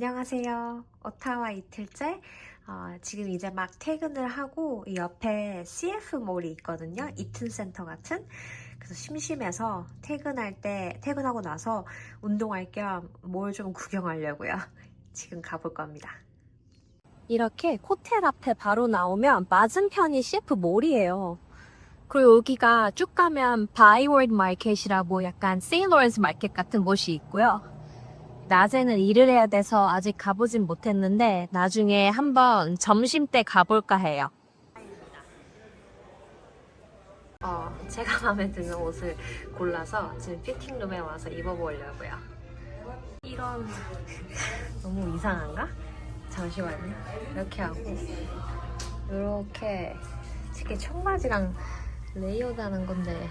안녕하세요. 오타와 이틀째. 어, 지금 이제 막 퇴근을 하고 이 옆에 CF몰이 있거든요. 이튼 센터 같은. 그래서 심심해서 퇴근할 때 퇴근하고 나서 운동할 겸 뭘 좀 구경하려고요. 지금 가볼 겁니다. 이렇게 호텔 앞에 바로 나오면 맞은편이 CF몰이에요. 그리고 여기가 쭉 가면 바이월드 마켓이라고 약간 세일러스 마켓 같은 곳이 있고요. 낮에는 일을 해야 돼서 아직 가보진 못했는데 나중에 한번 점심 때 가볼까 해요. 어, 제가 마음에 드는 옷을 골라서 지금 피팅룸에 와서 입어보려고요. 이런 너무 이상한가? 잠시만요. 이렇게 하고 이렇게 이게 청바지랑 레이어드하는 건데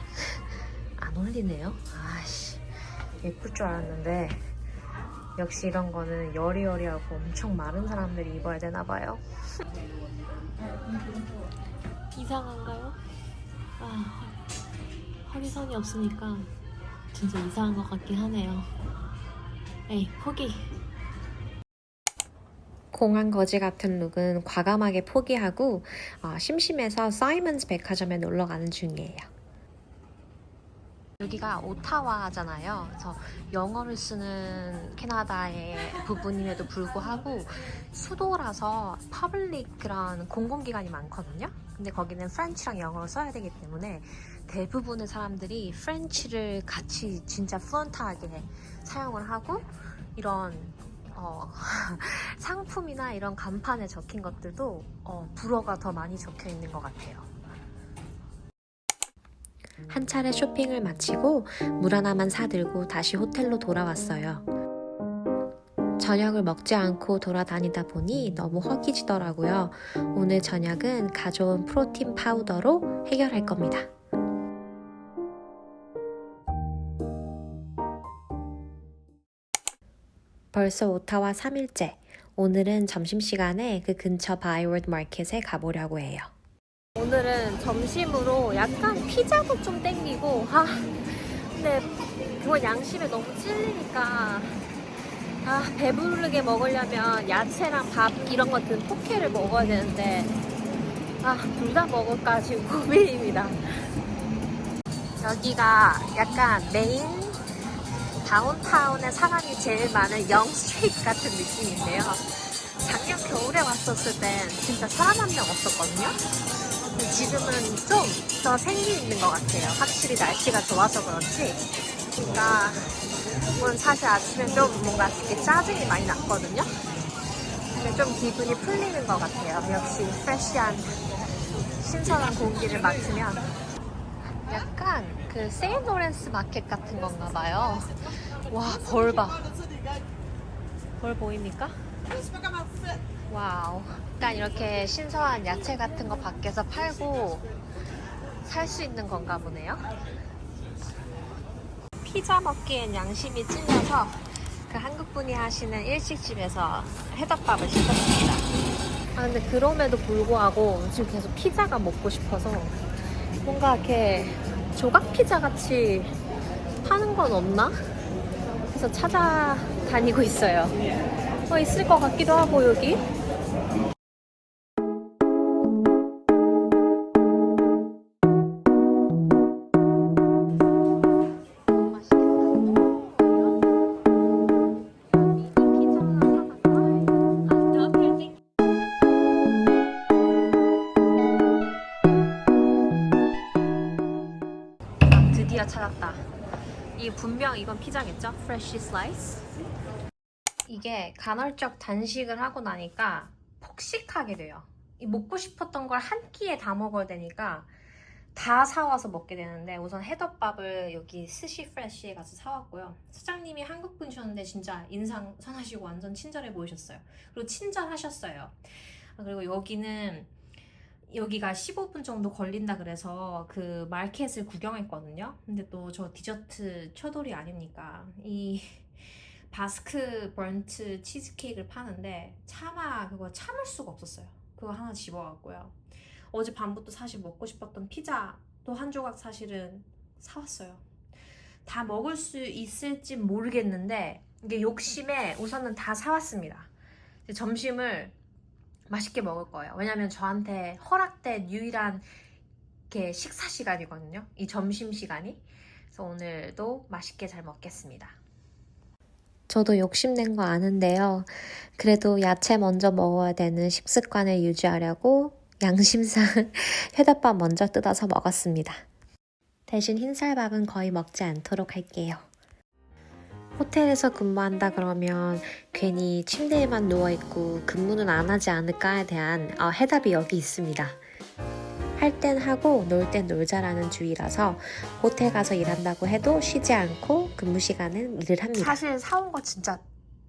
안 어울리네요. 아씨 예쁠 줄 알았는데 역시 이런 거는 여리여리하고 엄청 마른 사람들이 입어야 되나 봐요. 이상한가요? 아, 허리선이 없으니까 진짜 이상한 것 같긴 하네요. 에이, 포기. 공항 거지 같은 룩은 과감하게 포기하고 어, 심심해서 사이먼스 백화점에 놀러 가는 중이에요. 여기가 오타와잖아요. 그래서 영어를 쓰는 캐나다의 부분임에도 불구하고 수도라서 퍼블릭 그런 공공기관이 많거든요. 근데 거기는 프렌치랑 영어를 써야 되기 때문에 대부분의 사람들이 프렌치를 같이 진짜 플런트하게 사용을 하고 이런 어, 상품이나 이런 간판에 적힌 것들도 어, 불어가 더 많이 적혀 있는 것 같아요. 한 차례 쇼핑을 마치고 물 하나만 사들고 다시 호텔로 돌아왔어요. 저녁을 먹지 않고 돌아다니다 보니 너무 허기지더라고요. 오늘 저녁은 가져온 프로틴 파우더로 해결할 겁니다. 벌써 오타와 3일째. 오늘은 점심시간에 그 근처 바이월드 마켓에 가보려고 해요. 오늘은 점심으로 약간 피자도 좀 땡기고 아 근데 그건 양심에 너무 찔리니까. 아 배부르게 먹으려면 야채랑 밥 이런 것들 포케를 먹어야 되는데 아 둘 다 먹을까 지금 고민입니다. 여기가 약간 메인 다운타운에 사람이 제일 많은 영 스트리트 같은 느낌인데요. 작년 겨울에 왔었을 땐 진짜 사람 한 명 없었거든요 지금은 좀 더 생기 있는 것 같아요. 확실히 날씨가 좋아서 그렇지. 그러니까 오늘 사실 아침에 좀 뭔가 되게 짜증이 많이 났거든요. 근데 좀 기분이 풀리는 것 같아요. 역시 프레시한 신선한 공기를 맡으면 약간 그 세인로렌스 마켓 같은 건가 봐요. 와, 벌 봐. 벌 보입니까? 와우. 약간 이렇게 신선한 야채 같은 거 밖에서 팔고 살 수 있는 건가 보네요. 피자 먹기엔 양심이 찔려서 그 한국분이 하시는 일식집에서 해덮밥을 시켰습니다. 아 근데 그럼에도 불구하고 지금 계속 피자가 먹고 싶어서 뭔가 이렇게 조각 피자 같이 파는 건 없나? 그래서 찾아다니고 있어요. 어, 있을 것 같기도 하고 여기. 드디어 찾았다. 이 분명 이건 피자겠죠? 프레쉬 슬라이스. 이게 간헐적 단식을 하고 나니까 폭식하게 돼요. 이 먹고 싶었던 걸 한 끼에 다 먹어야 되니까 다 사와서 먹게 되는데 우선 해덮밥을 여기 스시 프레쉬에 가서 사왔고요. 사장님이 한국 분이셨는데 진짜 인상 선하시고 완전 친절해 보이셨어요. 그리고 친절하셨어요. 그리고 여기는 여기가 15분 정도 걸린다 그래서 그 마켓을 구경했거든요. 근데 또 저 디저트 처돌이 아닙니까? 이 바스크 번트 치즈케이크를 파는데 차마 그거 참을 수가 없었어요. 그거 하나 집어왔고요. 어제 밤부터 사실 먹고 싶었던 피자 또 한 조각 사실은 사왔어요. 다 먹을 수 있을지 모르겠는데 이게 욕심에 우선은 다 사왔습니다. 점심을 맛있게 먹을 거예요. 왜냐면 저한테 허락된 유일한 이렇게 식사 시간이거든요. 이 점심 시간이. 그래서 오늘도 맛있게 잘 먹겠습니다. 저도 욕심낸 거 아는데요. 그래도 야채 먼저 먹어야 되는 식습관을 유지하려고 양심상 회덮밥 먼저 뜯어서 먹었습니다. 대신 흰쌀밥은 거의 먹지 않도록 할게요. 호텔에서 근무한다 그러면 괜히 침대에만 누워있고 근무는 안 하지 않을까에 대한 어, 해답이 여기 있습니다. 할 땐 하고 놀 땐 놀자라는 주의라서 호텔 가서 일한다고 해도 쉬지 않고 근무 시간은 일을 합니다. 사실 사온 거 진짜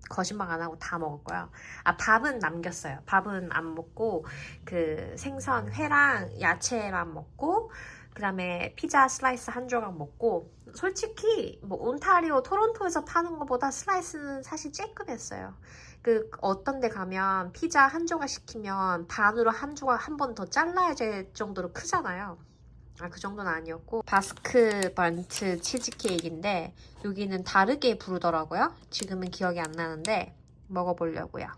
거짓말 안 하고 다 먹을 거야. 아 밥은 남겼어요. 밥은 안 먹고 그 생선 회랑 야채만 먹고 그 다음에 피자 슬라이스 한 조각 먹고 솔직히 뭐 온타리오 토론토에서 파는 것보다 슬라이스는 사실 쬐끔했어요. 그 어떤 데 가면 피자 한 조각 시키면 반으로 한 조각 한 번 더 잘라야 될 정도로 크잖아요. 아, 그 정도는 아니었고 바스크 번트 치즈케이크인데 여기는 다르게 부르더라고요. 지금은 기억이 안 나는데 먹어보려고요.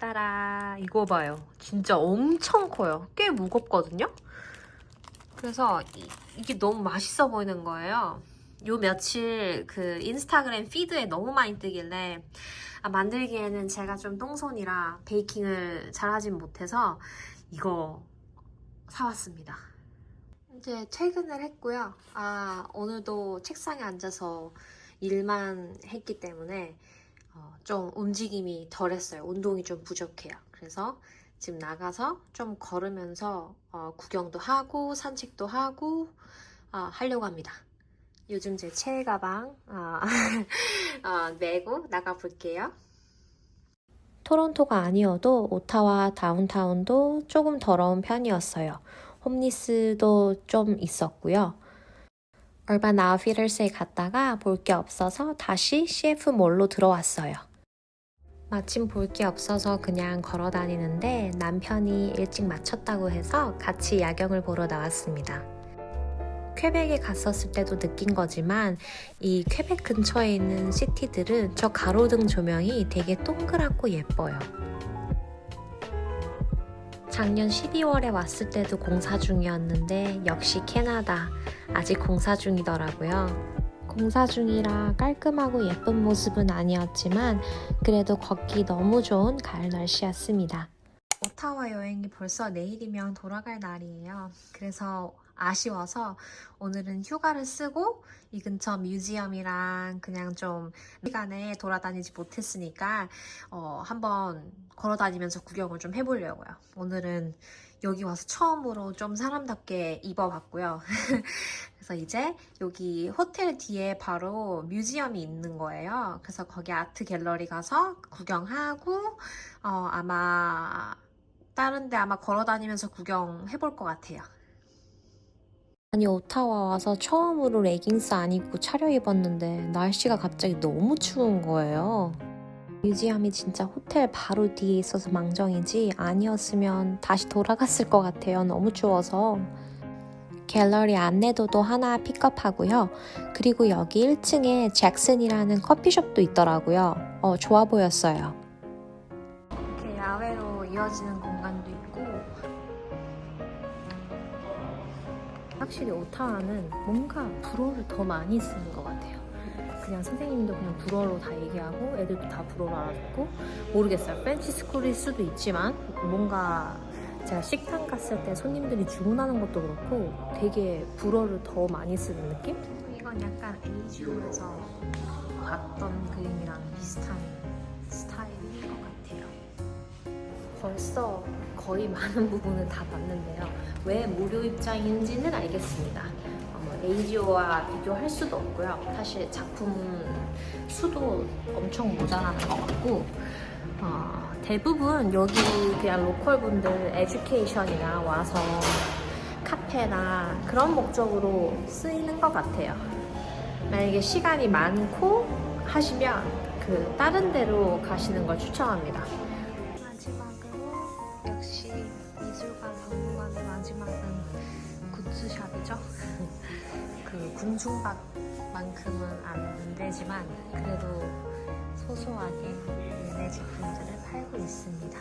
따라 이거 봐요. 진짜 엄청 커요. 꽤 무겁거든요. 그래서 이, 이게 너무 맛있어 보이는 거예요. 요 며칠 그 인스타그램 피드에 너무 많이 뜨길래 아, 만들기에는 제가 좀 똥손이라 베이킹을 잘하진 못해서 이거 사왔습니다. 이제 퇴근을 했고요. 아, 오늘도 책상에 앉아서 일만 했기 때문에 어, 좀 움직임이 덜했어요. 운동이 좀 부족해요. 그래서 지금 나가서 좀 걸으면서 어, 구경도 하고 산책도 하고 어, 하려고 합니다. 요즘 제 최애 가방 어, 어, 메고 나가 볼게요. 토론토가 아니어도 오타와 다운타운도 조금 더러운 편이었어요. 홈리스도 좀 있었고요. 얼반 아웃피터스에 갔다가 볼 게 없어서 다시 CF 몰로 들어왔어요. 마침 볼 게 없어서 그냥 걸어 다니는데 남편이 일찍 마쳤다고 해서 같이 야경을 보러 나왔습니다. 퀘벡에 갔었을 때도 느낀 거지만 이 퀘벡 근처에 있는 시티들은 저 가로등 조명이 되게 동그랗고 예뻐요. 작년 12월에 왔을 때도 공사 중이었는데 역시 캐나다 아직 공사 중이더라고요. 공사 중이라 깔끔하고 예쁜 모습은 아니었지만 그래도 걷기 너무 좋은 가을 날씨였습니다. 오타와 여행이 벌써 내일이면 돌아갈 날이에요. 그래서 아쉬워서 오늘은 휴가를 쓰고 이 근처 뮤지엄이랑 그냥 좀 시간에 돌아다니지 못했으니까 어, 한번 걸어다니면서 구경을 좀 해보려고요. 오늘은 여기 와서 처음으로 좀 사람답게 입어봤고요. 그래서 이제 여기 호텔 뒤에 바로 뮤지엄이 있는 거예요. 그래서 거기 아트 갤러리 가서 구경하고 어, 아마 다른 데 아마 걸어다니면서 구경해볼 것 같아요. 아니 오타와 와서 처음으로 레깅스 안 입고 차려 입었는데 날씨가 갑자기 너무 추운 거예요. 뮤지엄이 진짜 호텔 바로 뒤에 있어서 망정이지 아니었으면 다시 돌아갔을 것 같아요. 너무 추워서. 갤러리 안내도도 하나 픽업하고요. 그리고 여기 1층에 잭슨이라는 커피숍도 있더라고요. 어, 좋아 보였어요. 이렇게 야외로 이어지는 공간도 있고 확실히 오타와는 뭔가 불어를 더 많이 쓰는 것 같아요. 그냥 선생님도 그냥 불어로 다 얘기하고 애들도 다 불어로 알아듣고 모르겠어요. 프렌치 스쿨일 수도 있지만 뭔가 제가 식당 갔을 때 손님들이 주문하는 것도 그렇고 되게 불어를 더 많이 쓰는 느낌? 이건 약간 에이지오에서 봤던 그림이랑 비슷한 스타일인 것 같아요. 벌써 거의 많은 부분을 다 봤는데요. 왜 무료 입장인지는 알겠습니다. 에이지오와 비교할 수도 없고요. 사실 작품 수도 엄청 모자라는 것 같고 어, 대부분 여기 그냥 로컬 분들 에듀케이션이나 와서 카페나 그런 목적으로 쓰이는 것 같아요. 만약에 시간이 많고 하시면 그 다른 데로 가시는 걸 추천합니다. 궁중박만큼은 안 되지만 그래도 소소하게 얘네 제품들을 팔고 있습니다.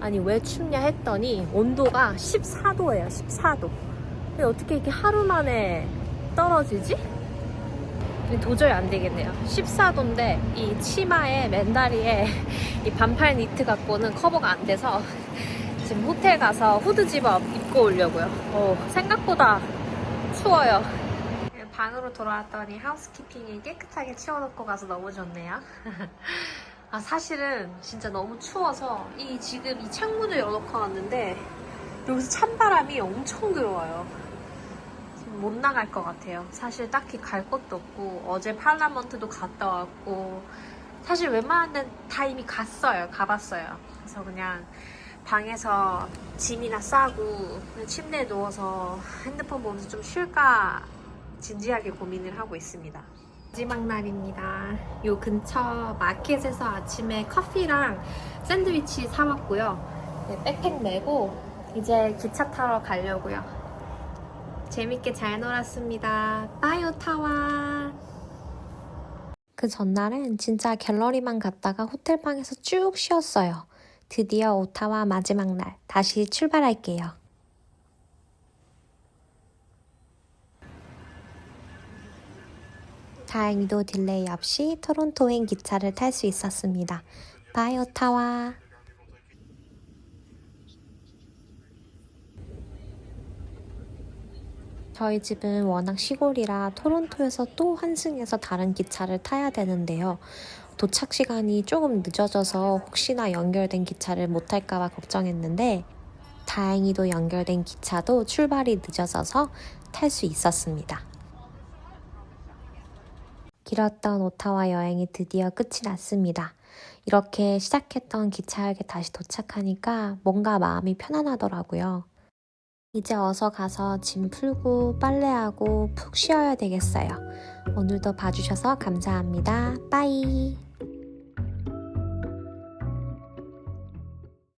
아니 왜 춥냐 했더니 온도가 14도예요 14도 근데 어떻게 이렇게 하루 만에 떨어지지? 도저히 안 되겠네요 14도인데 이 치마에 맨다리에 이 반팔 니트 갖고는 커버가 안 돼서 지금 호텔 가서 후드 집업 입고 오려고요 어, 생각보다 추워요 방으로 돌아왔더니 하우스키핑이 깨끗하게 치워놓고 가서 너무 좋네요 아 사실은 진짜 너무 추워서 이 지금 이 창문을 열어놓고 왔는데 여기서 찬바람이 엄청 들어와요. 못 나갈 것 같아요. 사실 딱히 갈 곳도 없고 어제 팔라먼트도 갔다 왔고 사실 웬만한 데는 다 이미 갔어요. 가봤어요. 그래서 그냥 방에서 짐이나 싸고 침대에 누워서 핸드폰 보면서 좀 쉴까 진지하게 고민을 하고 있습니다. 마지막 날입니다. 요 근처 마켓에서 아침에 커피랑 샌드위치 사왔고요. 네, 백팩 메고 이제 기차 타러 가려고요. 재밌게 잘 놀았습니다. 빠이 오타와. 그 전날은 진짜 갤러리만 갔다가 호텔방에서 쭉 쉬었어요. 드디어 오타와 마지막 날 다시 출발할게요. 다행히도 딜레이 없이 토론토행 기차를 탈 수 있었습니다. 바이 오타와. 저희 집은 워낙 시골이라 토론토에서 또 환승해서 다른 기차를 타야 되는데요. 도착 시간이 조금 늦어져서 혹시나 연결된 기차를 못 탈까봐 걱정했는데 다행히도 연결된 기차도 출발이 늦어져서 탈 수 있었습니다. 길었던 오타와 여행이 드디어 끝이 났습니다. 이렇게 시작했던 기차역에 다시 도착하니까 뭔가 마음이 편안하더라고요. 이제 어서 가서 짐 풀고 빨래하고 푹 쉬어야 되겠어요. 오늘도 봐주셔서 감사합니다. 빠이!